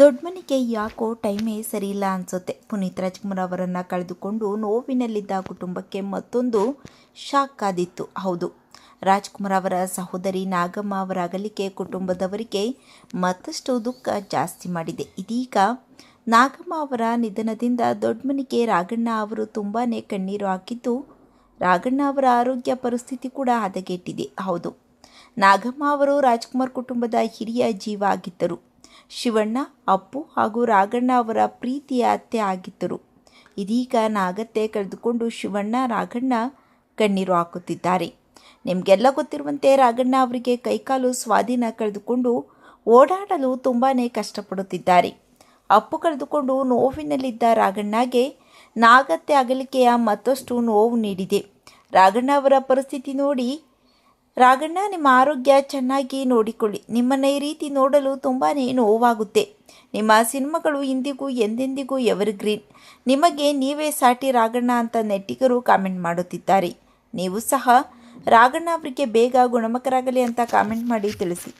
ದೊಡ್ಡ ಮನೆಗೆ ಯಾಕೋ ಟೈಮೇ ಸರಿಯಿಲ್ಲ ಅನಿಸುತ್ತೆ. ಪುನೀತ್ ರಾಜ್ಕುಮಾರ್ ಅವರನ್ನು ಕಳೆದುಕೊಂಡು ನೋವಿನಲ್ಲಿದ್ದ ಕುಟುಂಬಕ್ಕೆ ಮತ್ತೊಂದು ಶಾಕ್ ಆದಿತ್ತು. ಹೌದು, ರಾಜ್ಕುಮಾರ್ ಅವರ ಸಹೋದರಿ ನಾಗಮ್ಮ ಅವರ ಅಗಲಿಕೆ ಕುಟುಂಬದವರಿಗೆ ಮತ್ತಷ್ಟು ದುಃಖ ಜಾಸ್ತಿ ಮಾಡಿದೆ. ಇದೀಗ ನಾಗಮ್ಮ ಅವರ ನಿಧನದಿಂದ ದೊಡ್ಡಮನಿಗೆ ರಾಘಣ್ಣ ಅವರು ತುಂಬಾ ಕಣ್ಣೀರು ಹಾಕಿದ್ದು ರಾಘಣ್ಣ ಅವರ ಆರೋಗ್ಯ ಪರಿಸ್ಥಿತಿ ಕೂಡ ಹದಗೆಟ್ಟಿದೆ. ಹೌದು, ನಾಗಮ್ಮ ಅವರು ರಾಜ್ಕುಮಾರ್ ಕುಟುಂಬದ ಹಿರಿಯ ಜೀವ ಆಗಿದ್ದರು. ಶಿವಣ್ಣ, ಅಪ್ಪು ಹಾಗೂ ರಾಘಣ್ಣ ಅವರ ಪ್ರೀತಿಯ ಅತ್ತೆ ಆಗಿದ್ದರು. ಇದೀಗ ನಾಗತ್ತೆ ಕಳೆದುಕೊಂಡು ಶಿವಣ್ಣ ರಾಘಣ್ಣ ಕಣ್ಣೀರು ಹಾಕುತ್ತಿದ್ದಾರೆ. ನಿಮಗೆಲ್ಲ ಗೊತ್ತಿರುವಂತೆ ರಾಘಣ್ಣ ಅವರಿಗೆ ಕೈಕಾಲು ಸ್ವಾಧೀನ ಕಳೆದುಕೊಂಡು ಓಡಾಡಲು ತುಂಬಾ ಕಷ್ಟಪಡುತ್ತಿದ್ದಾರೆ. ಅಪ್ಪು ಕಳೆದುಕೊಂಡು ನೋವಿನಲ್ಲಿದ್ದ ರಾಘಣ್ಣಗೆ ನಾಗತ್ತೆ ಅಗಲಿಕೆಯ ಮತ್ತಷ್ಟು ನೋವು ನೀಡಿದೆ. ರಾಘಣ್ಣ ಅವರ ಪರಿಸ್ಥಿತಿ ನೋಡಿ ರಾಘಣ್ಣ ನಿಮ್ಮ ಆರೋಗ್ಯ ಚೆನ್ನಾಗಿ ನೋಡಿಕೊಳ್ಳಿ. ನಿಮ್ಮನ್ನು ಈ ರೀತಿ ನೋಡಲು ತುಂಬಾ ನೋವಾಗುತ್ತೆ. ನಿಮ್ಮ ಸಿನಿಮಾಗಳು ಇಂದಿಗೂ ಎಂದೆಂದಿಗೂ ಎವರ್ಗ್ರೀನ್ ನಿಮಗೆ ನೀವೇ ಸಾಟಿ ರಾಗಣ್ಣ ಅಂತ ನೆಟ್ಟಿಗರು ಕಾಮೆಂಟ್ ಮಾಡುತ್ತಿದ್ದಾರೆ. ನೀವು ಸಹ ರಾಗಣ್ಣ ಅವರಿಗೆ ಬೇಗ ಗುಣಮುಖರಾಗಲಿ ಅಂತ ಕಾಮೆಂಟ್ ಮಾಡಿ ತಿಳಿಸಿ.